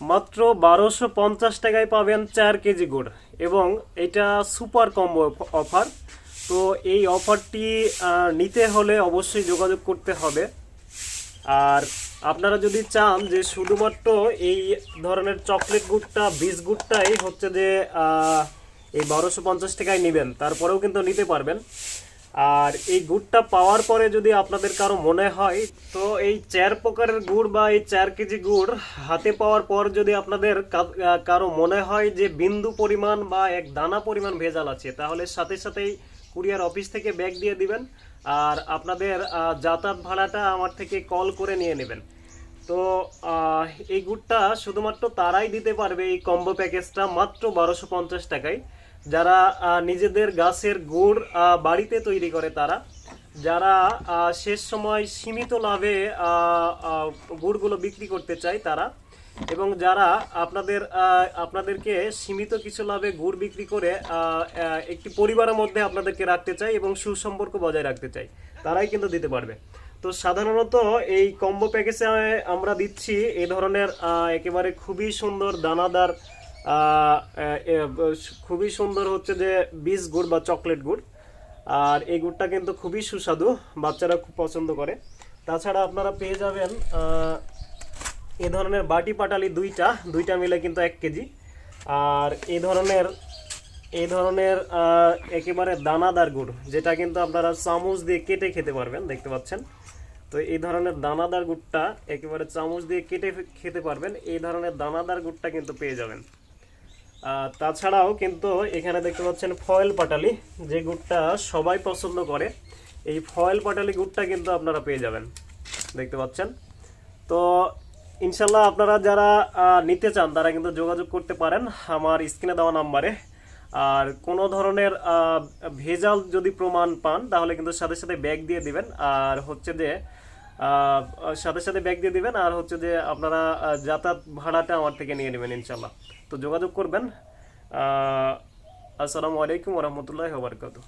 মাত্র বারোশো পঞ্চাশ টাকায় পাবেন চার কেজি গুড় এবং এটা সুপার কম্বো অফার। তো এই অফারটি নিতে হলে অবশ্যই যোগাযোগ করতে হবে। আর আপনারা যদি চান যে শুধুমাত্র এই ধরনের চকলেট গুড়টা, বীজ গুড়টাই হচ্ছে যে এই বারোশো পঞ্চাশ টাকায় নেবেন, তারপরেও কিন্তু নিতে পারবেন। আর এই গুড়টা পাওয়ার পরে যদি আপনাদের কারও মনে হয়, তো এই চার প্রকারের গুড় বা এই চার কেজি গুড় হাতে পাওয়ার পর যদি আপনাদের কারও মনে হয় যে বিন্দু পরিমাণ বা এক দানা পরিমাণ ভেজাল আছে, তাহলে সাথে সাথেই কুরিয়ার অফিস থেকে ব্যাগ দিয়ে দিবেন আর আপনাদের যাতায়াত ভাড়াটা আমার থেকে কল করে নিয়ে নেবেন। তো এই গুড়টা শুধুমাত্র তারাই দিতে পারবে এই কম্বো প্যাকেজটা মাত্র বারোশো পঞ্চাশ টাকায়। যারা নিজেদের গাছের গুড় বাড়িতে তৈরি করে তারা, যারা শেষ সময় সীমিত লাভে গুড়গুলো বিক্রি করতে চায় তারা, এবং যারা আপনাদের আপনাদেরকে সীমিত কিছু লাভে গুড় বিক্রি করে একটি পরিবারের মধ্যে আপনাদেরকে রাখতে চাই এবং সুসম্পর্ক বজায় রাখতে চাই তারাই কিন্তু দিতে পারবে। তো সাধারণত এই কম্বো প্যাকেজে আমরা দিচ্ছি এ ধরনের একেবারে খুবই সুন্দর দানাদার খুবই সুন্দর হচ্ছে যে বীজ গুড় বা চকলেট গুড়। আর এই গুড়টা কিন্তু খুবই সুস্বাদু, বাচ্চারা খুব পছন্দ করে। তাছাড়া আপনারা পেয়ে যাবেন এ ধরনের বাটি পাটালি দুইটা দুইটা মিলে কিন্তু এক কেজি। আর এই ধরনের এই ধরনের একেবারে দানাদার গুড়, যেটা কিন্তু আপনারা চামচ দিয়ে কেটে খেতে পারবেন, দেখতে পাচ্ছেন। তো এই ধরনের দানাদার গুড়টা একেবারে চামচ দিয়ে কেটে খেতে পারবেন, এই ধরনের দানাদার গুড়টা কিন্তু পেয়ে যাবেন। তাছাড়াও কিন্তু এখানে দেখতে পাচ্ছেন ফয়েল পাটালি, যে গুড়টা সবাই পছন্দ করে, এই ফয়েল পাটালি গুড়টা কিন্তু আপনারা পেয়ে যাবেন, দেখতে পাচ্ছেন। তো ইনশাল্লাহ আপনারা যারা নিতে চান, তারা কিন্তু যোগাযোগ করতে পারেন আমার স্ক্রিনে দেওয়া নাম্বারে। আর কোনো ধরনের ভেজাল যদি প্রমাণ পান, তাহলে কিন্তু সাথে সাথে ব্যাগ দিয়ে দিবেন। আর হচ্ছে যে সাথে সাথে ব্যাগ দিয়ে দেবেন। আর হচ্ছে যে আপনারা যাতায়াত ভাড়াটা আমার থেকে নিয়ে নেবেন ইনশাল্লাহ তো যোগাযোগ করবেন। আসসালামু আলাইকুম রহমতুল্লাহ বারকাতু